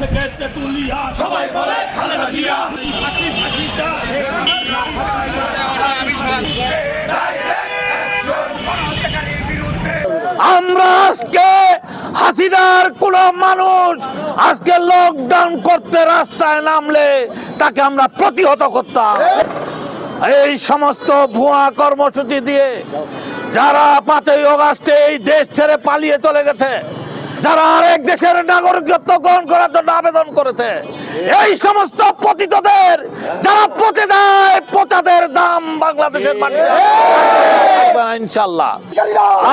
থেকে তেতুলিয়া সবাই বলে খালেদা জিয়া। ফাঁসি ফাঁসি চাই আমরা আজকে হাসিনার কোন মানুষ আজকে লকডাউন করতে রাস্তায় নামলে তাকে আমরা প্রতিহত করতাম। এই সমস্ত ভুয়া কর্মসূচি দিয়ে যারা পাঁচই অগাস্টে এই দেশ ছেড়ে পালিয়ে চলে গেছে যারা আরেক দেশের নাগরিকত্ব গ্রহণ করার জন্য আবেদন করেছে, এই সমস্ত পতিতদের, যারা পচে যায়, পচাদের দাম বাংলাদেশের মাটিতে ইনশাল্লাহ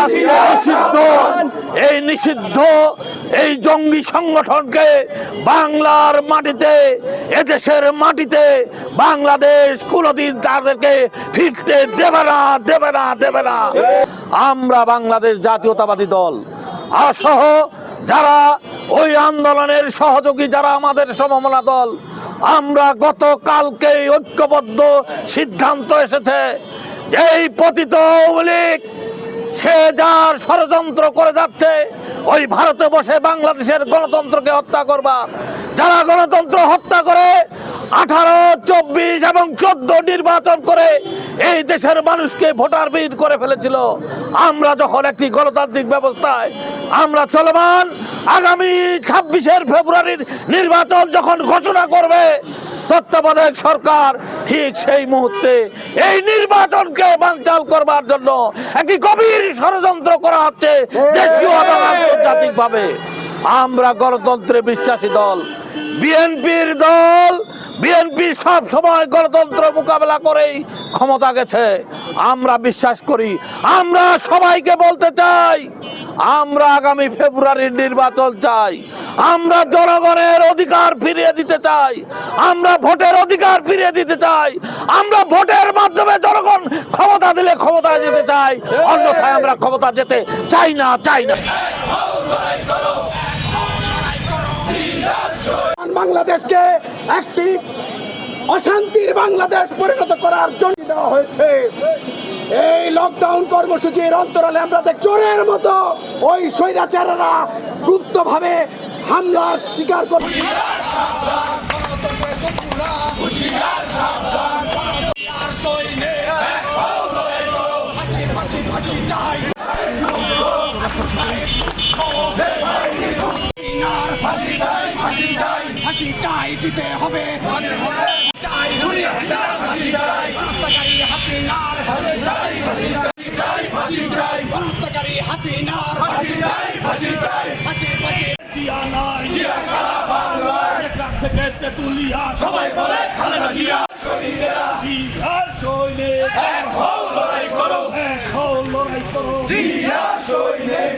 আজকে নিষিদ্ধ, এই নিষিদ্ধ, এই জঙ্গি সংগঠনকে বাংলার মাটিতে, এদেশের মাটিতে বাংলাদেশ কোনোদিন তাদেরকে ফিরতে দেবে না দেবে না দেবে না। আমরা বাংলাদেশ জাতীয়তাবাদী দল সহ যারা ওই আন্দোলনের সহযোগী, যারা আমাদের সমমনা দল, আমরা গতকালকেই ঐক্যবদ্ধ সিদ্ধান্ত এসেছে এই পতিত লীগ, সে যার ষড়যন্ত্র করে যাচ্ছে, ওই ভারতে বসে বাংলাদেশের গণতন্ত্রকে হত্যা করবার। যারা গণতন্ত্র হত্যা করে আঠারো, চব্বিশ এবং চোদ্দ নির্বাচন করে এই দেশের মানুষকে ভোটার বিহীন করে ফেলেছিল। আমরা যখন একটি গণতান্ত্রিক ব্যবস্থায় আমরা চলমান, আগামী ছাব্বিশের ফেব্রুয়ারির নির্বাচন যখন ঘোষণা করবে, তত্ত্বাবধায়ক সরকার ঠিক সেই মুহূর্তে এই নির্বাচনকে বানচাল করবার জন্য একটি গভীর ষড়যন্ত্র করা হচ্ছে দেশীয় এবং আন্তর্জাতিক ভাবে আমরা গণতন্ত্রে বিশ্বাসী দল, বিএনপির দল সব সময় গণতন্ত্র মোকাবেলা করেই ক্ষমতা গেছে। আমরা বিশ্বাস করি, আমরা সবাইকে বলতে চাই, আমরা আগামী ফেব্রুয়ারির নির্বাচন চাই, আমরা জনগণের অধিকার ফিরিয়ে দিতে চাই, আমরা ভোটের অধিকার ফিরিয়ে দিতে চাই, আমরা ভোটের মাধ্যমে জনগণ ক্ষমতা দিলে ক্ষমতা যেতে চাই, অন্যথায় আমরা ক্ষমতা যেতে চাই না চাই না। বাংলাদেশকে একটি অশান্তির বাংলাদেশ পরিণত করার জন্য দেওয়া হয়েছে এই লকডাউন কর্মসূচির অন্তরালে আমরা চোরের মতো ওই স্বৈরাচারেরা গুপ্তভাবে হামলার শিকার করে চাই দিতে হবে ট্রাক সবাই বলে খালেদা জিয়া শহীদেরা জিয়ার সৈনিক। এক হও লড়াই করো এক করো জিয়া সৈনিক